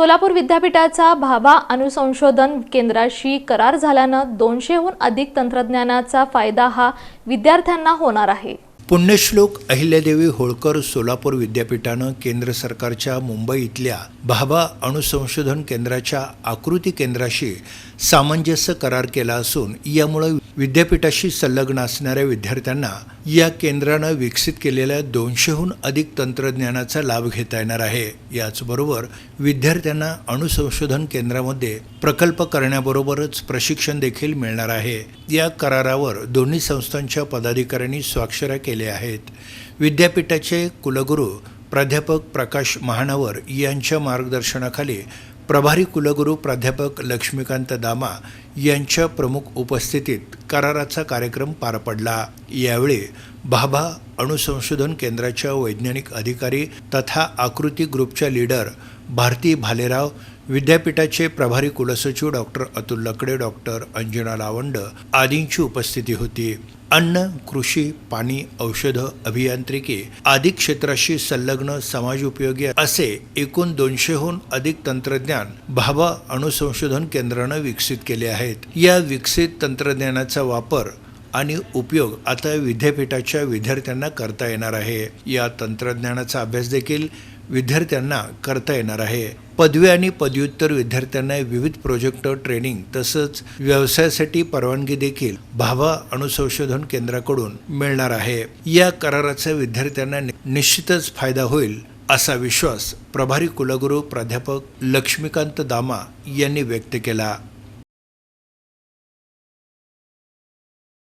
सोलापूर विद्यापीठाचा भाभा अनुसंशोधन केंद्राशी करार झाल्यानं दोनशेहून अधिक तंत्रज्ञानाचा फायदा हा विद्यार्थ्यांना होणार आहे. पुण्यश्लोक अहिल्यादेवी होळकर सोलापूर विद्यापीठानं केंद्र सरकारच्या मुंबई इथल्या भाभा अणुसंशोधन केंद्राच्या आकृती केंद्राशी सामंजस्य करार केला असून यामुळे विद्यापीठाशी संलग्न असणाऱ्या विद्यार्थ्यांना या केंद्रानं विकसित केलेल्या दोनशेहून अधिक तंत्रज्ञानाचा लाभ घेता येणार आहे. याचबरोबर विद्यार्थ्यांना अणुसंशोधन केंद्रामध्ये प्रकल्प करण्याबरोबरच प्रशिक्षण देखील मिळणार आहे. या करारावर दोन्ही संस्थांच्या पदाधिकाऱ्यांनी स्वाक्षऱ्या केल्या आहेत. विद्यापीठाचे कुलगुरू प्राध्यापक प्रकाश महानवर यांच्या मार्गदर्शनाखाली प्रभारी कुलगुरू प्राध्यापक लक्ष्मीकांत दामा यांच्या प्रमुख उपस्थितीत कराराचा कार्यक्रम पार पडला. यावेळी भाभा अणुसंशोधन केंद्राच्या वैज्ञानिक अधिकारी तथा आकृती ग्रुपच्या लीडर भारती भालेराव विद्यापीठाचे प्रभारी कुलसचिव डॉक्टर अतुल लकडे डॉक्टर अंजना लावंड आदींची उपस्थिती होती. अन्न कृषी पाणी औषधं अभियांत्रिकी आदी क्षेत्राशी संलग्न समाज उपयोगी असे एकूण दोनशेहून अधिक तंत्रज्ञान भाभा अणुसंशोधन केंद्रानं विकसित केले आहेत. या विकसित तंत्रज्ञानाचा वापर आणि उपयोग आता विद्यापीठाच्या विद्यार्थ्यांना करता येणार आहे. या तंत्रज्ञानाचा अभ्यास देखील विद्यार्थ्यांना करता येणार आहे. पदवी आणि पदव्युत्तर विद्यार्थ्यांना विविध प्रोजेक्ट ट्रेनिंग तसंच व्यवसायासाठी परवानगी देखील भाभा अणुसंशोधन केंद्राकडून मिळणार आहे. या कराराचा विद्यार्थ्यांना नि- निश्चितच फायदा होईल असा विश्वास प्रभारी कुलगुरू प्राध्यापक लक्ष्मीकांत दामा यांनी व्यक्त केला.